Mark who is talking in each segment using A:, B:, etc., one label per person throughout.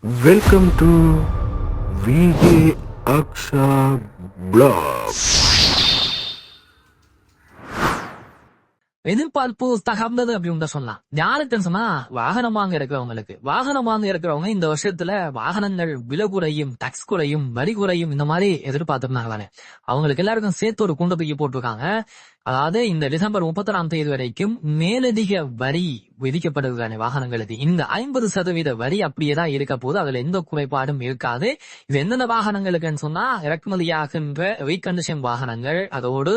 A: Welcome to VJ Aksha blog
B: எதிர்பார்ப்பு தகர்ந்தது அப்படின்னு சொல்லலாம். யாருக்குன்னு சொன்னா வாகனம் வாங்க இருக்கிறவங்களுக்கு. வாகனம் வாங்க இருக்கிறவங்க இந்த வருஷத்துல வாகனங்கள் விலை குறையும் டக்ஸ் குறையும் வரி குறையும் இந்த மாதிரி எதிர்பார்த்திருந்தாங்க அவங்களுக்கு எல்லாருக்கும் சேர்த்து ஒரு குண்டை தூக்கி போட்டிருக்காங்க. அதாவது இந்த டிசம்பர் முப்பத்தொராம் தேதி வரைக்கும் மேலதிக வரி விதிக்கப்படுவதான வாகனங்களுக்கு இந்த ஐம்பது சதவீத வரி அப்படியே தான் இருக்க போது அதுல எந்த குறைபாடும் இருக்காது. இது எந்தெந்த வாகனங்களுக்குன்னு சொன்னா இறக்குமதியாகின்ற ரீகண்டிஷன் வாகனங்கள் அதோடு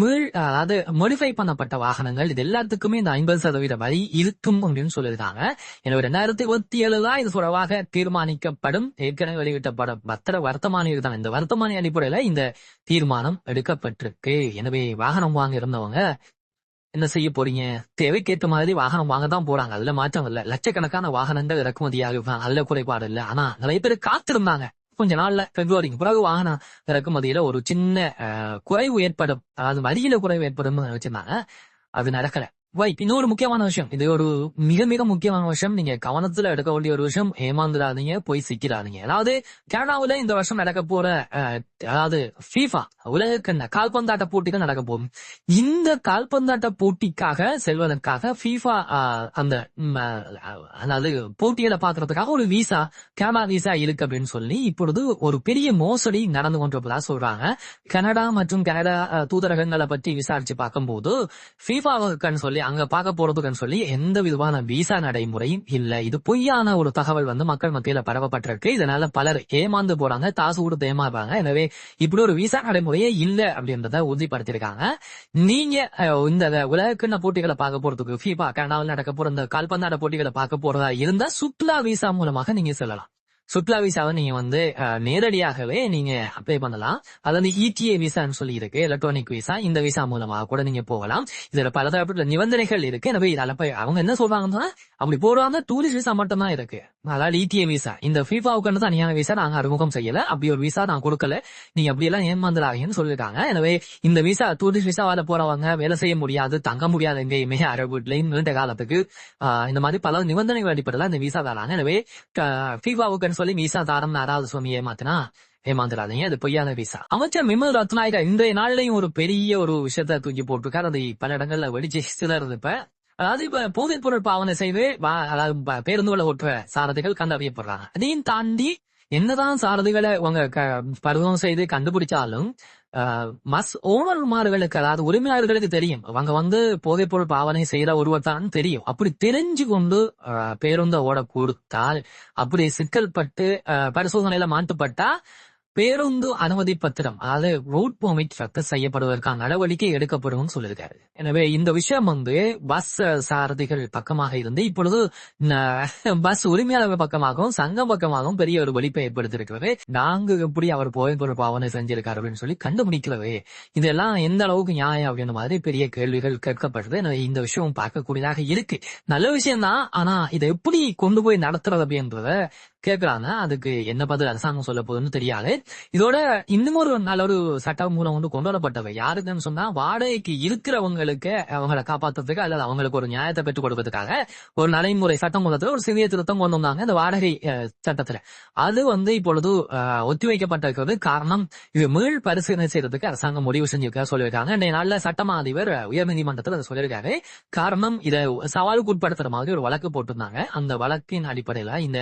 B: மீள் அதாவது மோடிஃபை பண்ணப்பட்ட வாகனங்கள் இது எல்லாத்துக்குமே இந்த ஐம்பது சதவீத வரி இருக்கும் அப்படின்னு சொல்லியிருக்காங்க. எனவே ரெண்டாயிரத்தி இருபத்தி ஏழு தான் இது தொடர்பாக தீர்மானிக்கப்படும். ஏற்கனவே வெளியிட்டப்பட பத்திர வர்த்தமானி தான் இந்த வர்த்தமானி அடிப்படையில இந்த தீர்மானம் எடுக்கப்பட்டிருக்கு. எனவே வாகனம் வாங்க இருந்தவங்க என்ன செய்ய போறீங்க? தேவைக்கேற்ற மாதிரி வாகனம் வாங்க தான் போறாங்க. அதுல மாற்றம் இல்ல. லட்சக்கணக்கான வாகனங்கள் இறக்குமதியாக அல்ல குறைபாடு இல்ல. ஆனா நிறைய பேர் காத்திருந்தாங்க. கொஞ்ச நாள்ல பிப்ரவரிக்கு பிறகு வாகனம் இறக்குமதியில ஒரு சின்ன குறைவு ஏற்படும். அதாவது வரியில குறைவு ஏற்படும் வச்சிருந்தாங்க. அது நடக்கல. வை இன்னொரு முக்கியமான விஷயம் இது ஒரு மிக மிக முக்கியமான விஷயம் நீங்க கவனத்துல எடுக்க வேண்டிய ஒரு விஷயம் ஏமாந்துடாதீங்க போய் சிக்கிறாதீங்க அதாவது கனடாவில இந்த வருஷம் நடக்க போற அதாவது ஃபீஃபா உலகக்கண்ண கால்பந்தாட்ட போட்டிகள் நடக்க போகும் இந்த கால்பந்தாட்ட போட்டிக்காக செல்வதற்காக ஃபீஃபா அந்த அதாவது போட்டிகளை பாக்குறதுக்காக ஒரு விசா கேமரா விசா இருக்கு அப்படின்னு சொல்லி இப்பொழுது ஒரு பெரிய மோசடி நடந்து கொண்டிருப்பதா சொல்றாங்க கனடா மற்றும் கனடா தூதரகங்களை பற்றி விசாரிச்சு பார்க்கும்போது ஃபீஃபாவுக்குன்னு சொல்லி அங்க பார்க்க போறதுக்குன்னு சொல்லி எந்த விதமான விசா நடைமுறையும் இல்ல. இது பொய்யான ஒரு தகவல் வந்து மக்கள் மத்தியில பரவப்பட்டிருக்கு. இதனால பலர் ஏமாந்து போறாங்க காசு கொடுத்து ஏமாறுறாங்க. எனவே இப்படி ஒரு விசா நடைமுறையே இல்ல அப்படின்றத உறுதிப்படுத்திருக்காங்க நீங்க இந்த உலகக்கிண்ண போட்டிகளை பார்க்க போறதுக்கு ஃபீபா கனடாவில் நடக்க போற இந்த கால்பந்தாட்ட போட்டிகளை பார்க்க போறதா இருந்தா சுற்றுலா விசா மூலமாக நீங்க செல்லலாம். சுற்றுலா விசாவை நீங்க வந்து நேரடியாகவே நீங்க அப்ளை பண்ணலாம். அதாவது இடிஏ விசான்னு சொல்லி இருக்கு எலக்ட்ரானிக் விசா இந்த விசா மூலமாக கூட நீங்க போகலாம். இதுல பல தரப்பட்ட நிபந்தனைகள் இருக்கு. எனவே போய் அவங்க என்ன சொல்றாங்கன்னா அப்படி போறாங்க டூரிஸ்ட் விசா மட்டும் தான் இருக்கு. அதாவது இடிஏ விசா இந்த ஃபீஃபாவுக்கு தனியான விசா நாங்க அறிமுகம் செய்யல. அப்படி ஒரு விசா நான் கொடுக்கல. நீங்க அப்படி எல்லாம் ஏமாந்துடாங்கன்னு சொல்லிருக்காங்க. எனவே இந்த விசா டூரிஸ்ட் விசாவால போறவங்க வேலை செய்ய முடியாது தங்க முடியாது எங்கேயுமே அரபு நீண்ட காலத்துக்கு. ஆஹ், இந்த மாதிரி பல நிபந்தனைகள் அடிப்படையில் இந்த விசா தராங்க. எனவே ஃபீஃபாவுக்குன்னு சொல்லி மீசா தாரம் யாராவது சுவாமி ஏமாத்தினா? ஏமாந்துடாதீங்க அது பொய்யான விசா அமைச்சர் மிமல் ரத்நாயகா இன்றைய நாளிலையும் ஒரு பெரிய ஒரு விஷயத்த தூக்கி போட்டிருக்காரு. அது பல இடங்கள்ல வெடிச்சு சிலருது இப்ப. அதாவது இப்ப போதைப் பொருள் பாவனை செய்து அதாவது ப- பேருந்துகளை ஓட்டுற சாரதிகள் கண்டறியப்படுறாங்க. அதையும் தாண்டி என்னதான் சாரதிகளை உங்க பருவம் செய்து கண்டுபிடிச்சாலும் மஸ் ஓனர்மார்களுக்கு அதாவது உரிமையாளர்களுக்கு தெரியும். அவங்க வந்து போதைப் பொருள் பாவனை செய்யற ஒருவர் தான் தெரியும். அப்படி தெரிஞ்சு கொண்டு ஆஹ், பேருந்த ஓட கொடுத்தால் அப்படி சிக்கல்பட்டு ஆஹ், பரிசோதனையில மாட்டுப்பட்டா பேருந்து அனுமதி பத்திரம் அதாவது ரோட் பெர்மிட் ரத்து செய்யப்படுவதற்கான நடவடிக்கை எடுக்கப்படும் சொல்லியிருக்காரு. எனவே இந்த விஷயம் வந்து பஸ் சாரதிகள் பக்கமாக இருந்து இப்பொழுது பஸ் உரிமையாளர்கள் பக்கமாகவும் சங்கம் பக்கமாகவும் பெரிய ஒரு வெளிப்பை ஏற்படுத்தியிருக்கிறது. நாங்க எப்படி அவர் புகைப்பட பாவனை செஞ்சிருக்காரு அப்படின்னு சொல்லி கண்டுபிடிக்கலவே இதெல்லாம் எந்த அளவுக்கு நியாயம் அப்படின்ற மாதிரி பெரிய கேள்விகள் கேட்கப்படுது. எனவே இந்த விஷயம் பார்க்கக்கூடியதாக இருக்கு. நல்ல விஷயம் தான் ஆனா இதை எப்படி கொண்டு போய் நடத்துறது அப்படின்றத கேட்கறாங்க அதுக்கு என்ன பதில் அரசாங்கம் சொல்ல போகுதுன்னு தெரியாது. இதோட இன்னும் ஒரு நல்ல ஒரு சட்டம் மூலம் வந்து கொண்டு வரப்பட்டவை யாருக்குன்னு சொன்னா வாடகைக்கு இருக்கிறவங்களுக்கு அவங்களை காப்பாத்துறதுக்கு அல்லது அவங்களுக்கு ஒரு நியாயத்தை பெற்றுக் கொடுப்பதற்காக ஒரு நடைமுறை சட்டம் மூலத்துல ஒரு சிறிய திருத்தம் கொண்டு வந்தாங்க இந்த வாடகை சட்டத்துல. அது வந்து இப்பொழுது ஒத்திவைக்கப்பட்டிருக்கிறது காரணம் இது மீள் பரிசீலனை செய்யறதுக்கு அரசாங்கம் முடிவு செஞ்சிருக்க சொல்லியிருக்காங்க. இன்றைய நாள்ல சட்டமா அதிபர் உயர்நீதிமன்றத்தில் அதை சொல்லியிருக்காரு. காரணம் இதை சவாலுக்கு உட்படுத்துற மாதிரி ஒரு வழக்கு போட்டிருந்தாங்க. அந்த வழக்கின் அடிப்படையில இந்த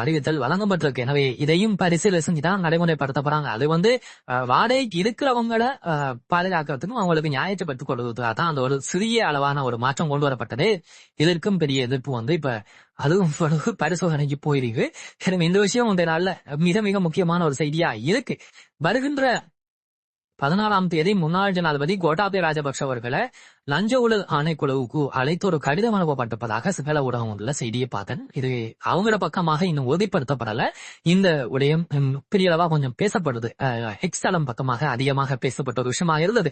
B: அறிவு அறிவித்தல் வழங்கப்பட்டிருக்கு. எனவே இதையும் பரிசீலனை செஞ்சுதான் நடைமுறைப்படுத்த போறாங்க. அது வந்து வாடகைக்கு இருக்கிறவங்கள பாதுகாக்கிறதுக்கும் அவங்களுக்கு நியாயத்தை பெற்றுக் தான் அந்த ஒரு சிறிய அளவான ஒரு மாற்றம் கொண்டு வரப்பட்டது. இதற்கும் பெரிய எதிர்ப்பு வந்து இப்ப அதுவும் பரிசோதனைக்கு போயிருக்கு. எனவே இந்த விஷயம் இந்த நாள்ல மிக மிக முக்கியமான ஒரு செய்தியா இருக்கு. வருகின்ற பதினாறாம் தேதி முன்னாள் ஜனாதிபதி கோட்டாபய ராஜபக்ஷ அவர்களை லஞ்ச ஊழல் ஆணைக்குழுவுக்கு அழைத்து ஒரு கடிதம் அனுப்பப்பட்டிருப்பதாக சில ஊடகம் உள்ள செய்தியை பார்த்தேன். இது அவங்களோட பக்கமாக இன்னும் உறுதிப்படுத்தப்படல. இந்த விடயம் ம், பெரிய அளவா கொஞ்சம் பேசப்படுது. எக்ஸ் பக்கமாக அதிகமாக பேசப்பட்ட ஒரு விஷயமா இருந்தது.